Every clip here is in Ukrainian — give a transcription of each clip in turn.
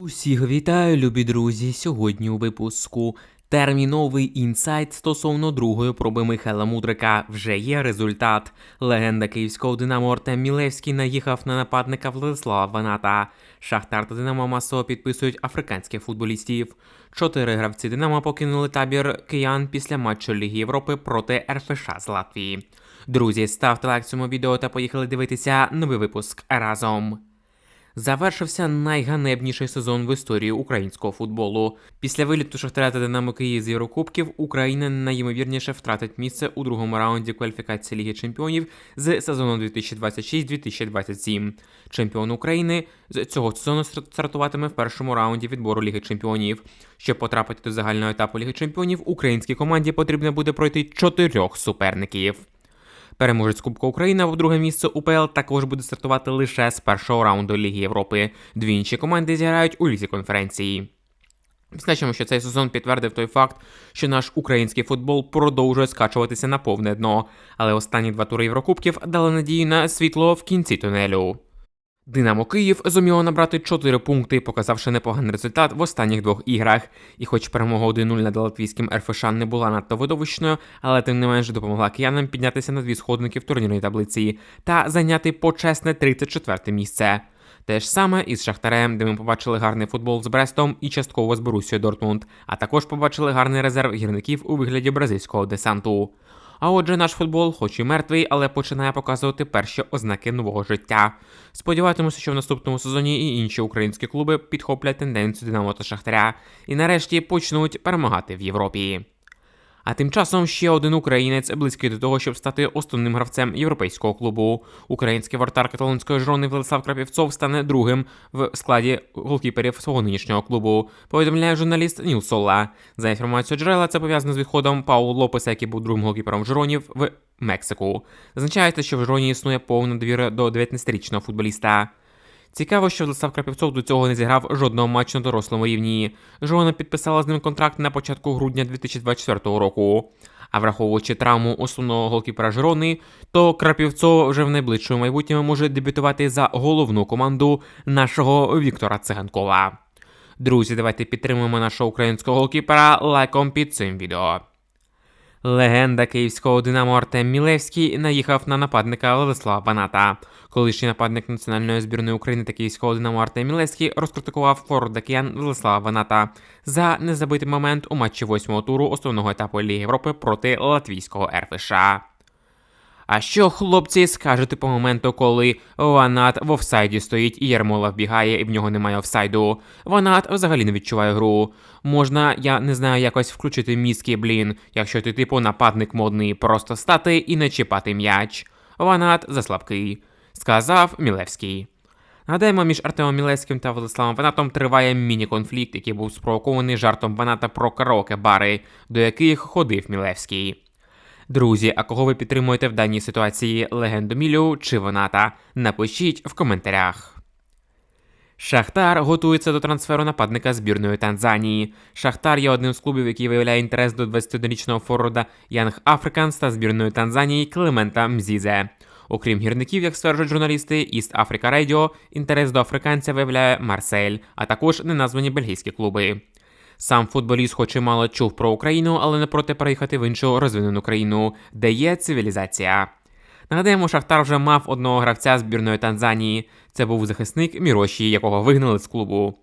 Усіх вітаю, любі друзі. Сьогодні у випуску терміновий інсайт стосовно другої проби Михайла Мудрика. Вже є результат. Легенда київського Динамо Артем Мілевський наїхав на нападника Владислава Ваната. Шахтар та Динамо масово підписують африканських футболістів. Чотири гравці Динамо покинули табір киян після матчу Ліги Європи проти РФШ з Латвії. Друзі, ставте лайк цьому відео та поїхали дивитися новий випуск разом. Завершився найганебніший сезон в історії українського футболу. Після виліту Шахтаря та Динамо Київ з Єврокубків Україна найімовірніше втратить місце у другому раунді кваліфікації Ліги Чемпіонів з сезону 2026-2027. Чемпіон України з цього сезону стартуватиме в першому раунді відбору Ліги Чемпіонів. Щоб потрапити до загального етапу Ліги Чемпіонів, українській команді потрібно буде пройти чотирьох суперників. Переможець Кубка України в друге місце УПЛ також буде стартувати лише з першого раунду Ліги Європи. Дві інші команди зіграють у лізі конференції. Значимо, що цей сезон підтвердив той факт, що наш український футбол продовжує скачуватися на повне дно, але останні два тури Єврокубків дали надію на світло в кінці тунелю. Динамо Київ зуміло набрати 4 пункти, показавши непоганий результат в останніх двох іграх. І хоч перемога 1-0 над латвійським РФШ не була надто видовищною, але тим не менш допомогла киянам піднятися на дві сходники в турнірній таблиці та зайняти почесне 34 місце. Те ж саме із Шахтарем, де ми побачили гарний футбол з Брестом і частково з Борусією Дортмунд, а також побачили гарний резерв гірників у вигляді бразильського десанту. А отже, наш футбол, хоч і мертвий, але починає показувати перші ознаки нового життя. Сподіватимуся, що в наступному сезоні і інші українські клуби підхоплять тенденцію Динамо та Шахтаря і нарешті почнуть перемагати в Європі. А тим часом ще один українець близький до того, щоб стати основним гравцем європейського клубу. Український вратар каталонської жрони Владислав Крапівцов стане другим в складі голкіперів свого нинішнього клубу. Повідомляє журналіст Ніл Сола. За інформацією джерела, це пов'язано з відходом Паулу Лопеса, який був другим голкіпером жронів в Мексику. Зазначається, що в жроні існує повна довіра до 19-річного футболіста. Цікаво, що Владислав Крапівцов до цього не зіграв жодного матчу на дорослому рівні. Жона підписала з ним контракт на початку грудня 2024 року. А враховуючи травму основного голкіпера Жирони, то Крапівцов вже в найближчому майбутньому може дебютувати за головну команду нашого Віктора Циганкова. Друзі, давайте підтримуємо нашого українського голкіпера лайком під цим відео. Легенда київського Динамо Артем Мілевський наїхав на нападника Владислава Баната. Колишній нападник національної збірної України та київського Динамо Артем Мілевський розкритикував форварда киян Владислава Баната за незабитий момент у матчі восьмого туру основного етапу Ліги Європи проти латвійського РФШ. А що, хлопці, скажете по моменту, коли Ванат в офсайді стоїть і Єрмола вбігає, і в нього немає офсайду? Ванат взагалі не відчуває гру. Можна, я не знаю, якось включити мізки, блін, якщо ти типу нападник модний, просто стати і не чіпати м'яч. Ванат заслабкий, сказав Мілевський. Нагадаємо, між Артемом Мілевським та Владиславом Ванатом триває міні-конфлікт, який був спровокований жартом Ваната про караоке-бари, до яких ходив Мілевський. Друзі, а кого ви підтримуєте в даній ситуації легенду Мілю чи Ваната? Напишіть в коментарях. Шахтар готується до трансферу нападника збірної Танзанії. Шахтар є одним з клубів, який виявляє інтерес до 21-річного форварда Янг Африканс та збірної Танзанії Клемента Мзізе. Окрім гірників, як стверджують журналісти, East Africa Radio інтерес до африканця виявляє Марсель, а також неназвані бельгійські клуби. Сам футболіст, хоч і мало чув про Україну, але не проти переїхати в іншу розвинену країну, де є цивілізація. Нагадаємо, Шахтар вже мав одного гравця збірної Танзанії. Це був захисник Міроші, якого вигнали з клубу.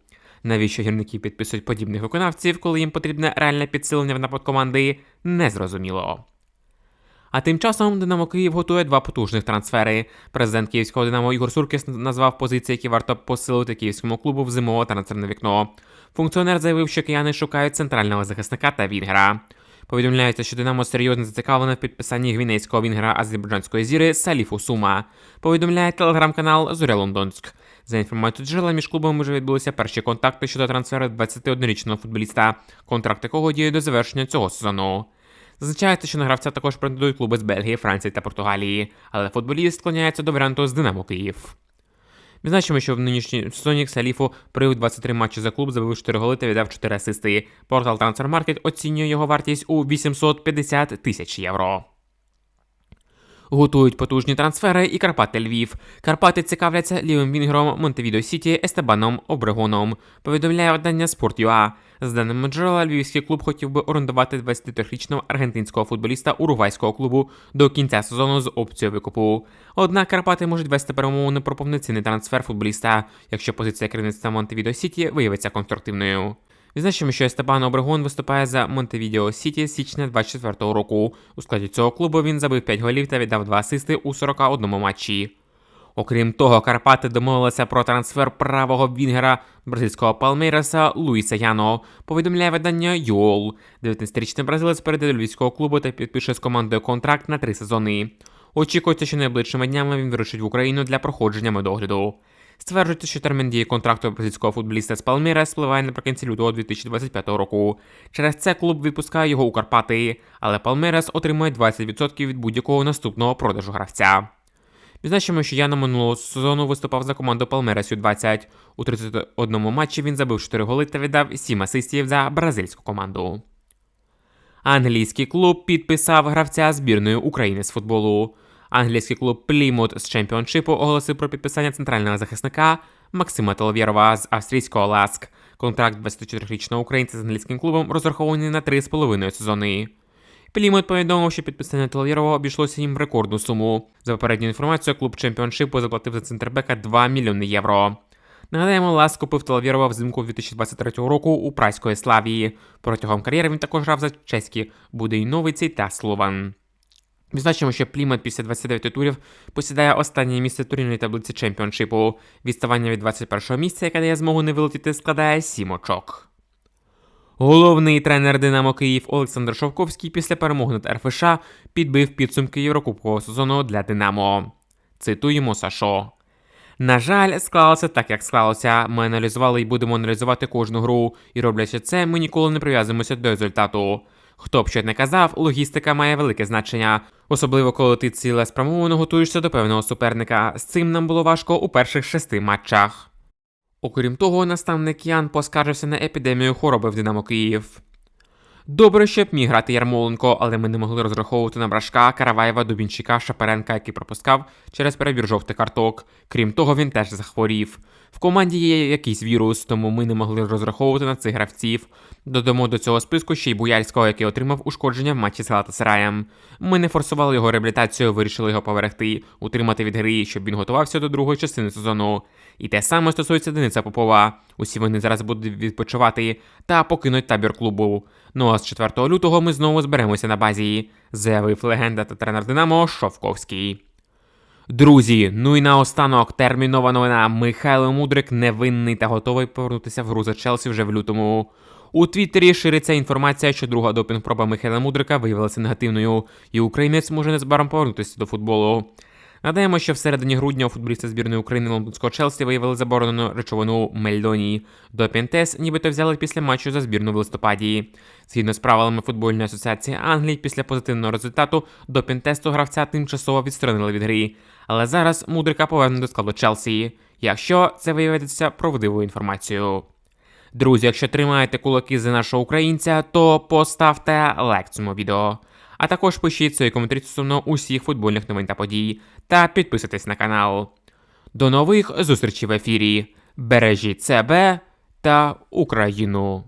Навіщо гірники підписують подібних виконавців, коли їм потрібне реальне підсилення в напад команди, незрозуміло. А тим часом Динамо Київ готує два потужних трансфери. Президент київського Динамо Ігор Суркіс назвав позиції, які варто посилити київському клубу в зимове трансферне вікно. Функціонер заявив, що кияни шукають центрального захисника та вінгера. Повідомляється, що Динамо серйозно зацікавлено в підписанні гвінейського вінгера азербайджанської зіри Саліфу Сума. Повідомляє телеграм-канал Зоря Лондонськ. За інформацією джерела, між клубами вже відбулися перші контакти щодо трансферу 21-річного футболіста, контракт якого діє до завершення цього сезону. Зазначається, що на гравця також претендують клуби з Бельгії, Франції та Португалії, але футболіст склоняється до варіанту з Динамо Київ. Відзначимо, що в нинішній сезоні Саліфу провів 23 матчі за клуб, забив 4 голи та віддав 4 асисти. Портал Transfermarkt оцінює його вартість у 850 тисяч євро. Готують потужні трансфери і Карпати Львів. Карпати цікавляться лівим вінгером Монтевідо Сіті Естебаном Обрегоном. Повідомляє видання Sport.ua. З даними джерела, львівський клуб хотів би орендувати 23-річного аргентинського футболіста уругвайського клубу до кінця сезону з опцією викупу. Однак Карпати можуть вести перемовини про повноцінний трансфер футболіста, якщо позиція керівництва Монтевідо Сіті виявиться конструктивною. Відзначимо, що Естебан Обрегон виступає за Монтевідео Сіті з січня 24-го року. У складі цього клубу він забив 5 голів та віддав 2 асисти у 41 матчі. Окрім того, Карпати домовилися про трансфер правого вінгера бразильського Палмейреса Луїса Яно. Повідомляє видання ЮОЛ. 19-річний бразилець перейде до львівського клубу та підпише з командою контракт на три сезони. Очікується, що найближчими днями він вирушить в Україну для проходження медогляду. Стверджується, що термін дії контракту бразильського футболіста з Палміра спливає наприкінці лютого 2025 року. Через це клуб відпускає його у Карпати, але Палмерес отримує 20% від будь-якого наступного продажу гравця. Відзначимо, що я на минулого сезону виступав за команду Палмерес Ю-20. У 31 матчі він забив 4 голи та віддав 7 асистів за бразильську команду. Англійський клуб підписав гравця збірної України з футболу. Англійський клуб Плімут з чемпіоншипу оголосив про підписання центрального захисника Максима Толвєрова з австрійського Ласк. Контракт 24-річного українця з англійським клубом розрахований на 3,5 сезони. Плімут повідомив, що підписання Толвєрова обійшлося їм в рекордну суму. За попередню інформацію, клуб чемпіоншипу заплатив за центрбека 2 мільйони євро. Нагадаємо, Лас купив Толвєрова взимку 2023 року у прайської Славії. Протягом кар'єри він також грав за чеські Будейновиці та Слован. Відзначимо, що Плімет після 29 турів посідає останнє місце турнірної таблиці чемпіоншипу. Відставання від 21-го місця, яке дає змогу не вилетіти, складає 7 очок. Головний тренер Динамо Київ Олександр Шовковський після перемоги над РФШ підбив підсумки Єврокубкового сезону для Динамо. Цитуємо Сашо. На жаль, склалося так, як склалося. Ми аналізували і будемо аналізувати кожну гру, і роблячи це, ми ніколи не прив'язуємося до результату. Хто б що не казав, логістика має велике значення, особливо коли ти цілеспрямовано готуєшся до певного суперника. З цим нам було важко у перших шести матчах. Окрім того, наставник Ян поскаржився на епідемію хвороби в Динамо Київ. Добре, щоб міг грати Ярмоленко, але ми не могли розраховувати на Брашка, Караваєва, Дубінчика, Шаперенка, який пропускав через перебір жовтих карток. Крім того, він теж захворів. В команді є якийсь вірус, тому ми не могли розраховувати на цих гравців. Додамо до цього списку ще й Буяльського, який отримав ушкодження в матчі з Галатасараєм. Ми не форсували його реабілітацію, вирішили його поверхти, утримати від гри, щоб він готувався до другої частини сезону. І те саме стосується Дениса Попова. Усі вони зараз будуть відпочивати та покинуть табір клубу. Ну а з 4 лютого ми знову зберемося на базі, заявив легенда та тренер Динамо Шовковський. Друзі, ну і наостанок термінова новина. Михайло Мудрик невинний та готовий повернутися в гру за Челсі вже в лютому. У Твіттері шириться інформація, що друга допінг-проба Михайла Мудрика виявилася негативною, і українець може незабаром повернутися до футболу. Надаємо, що в середині грудня у футболіста збірної України лондонського Челсі виявили заборонену речовину Мельдонії. Допінтес нібито взяли після матчу за збірну в листопаді. Згідно з правилами футбольної асоціації Англії, після позитивного результату допінтесту гравця тимчасово відсторонили від гри. Але зараз мудрика повернуть до складу Челсі, якщо це виявиться правдивою інформацією. Друзі, якщо тримаєте кулаки за нашого українця, то поставте лайк цьому відео. А також пишіть свої коментарі стосовно усіх футбольних новин та подій, та підписуйтесь на канал. До нових зустрічей в ефірі. Бережіть себе та Україну!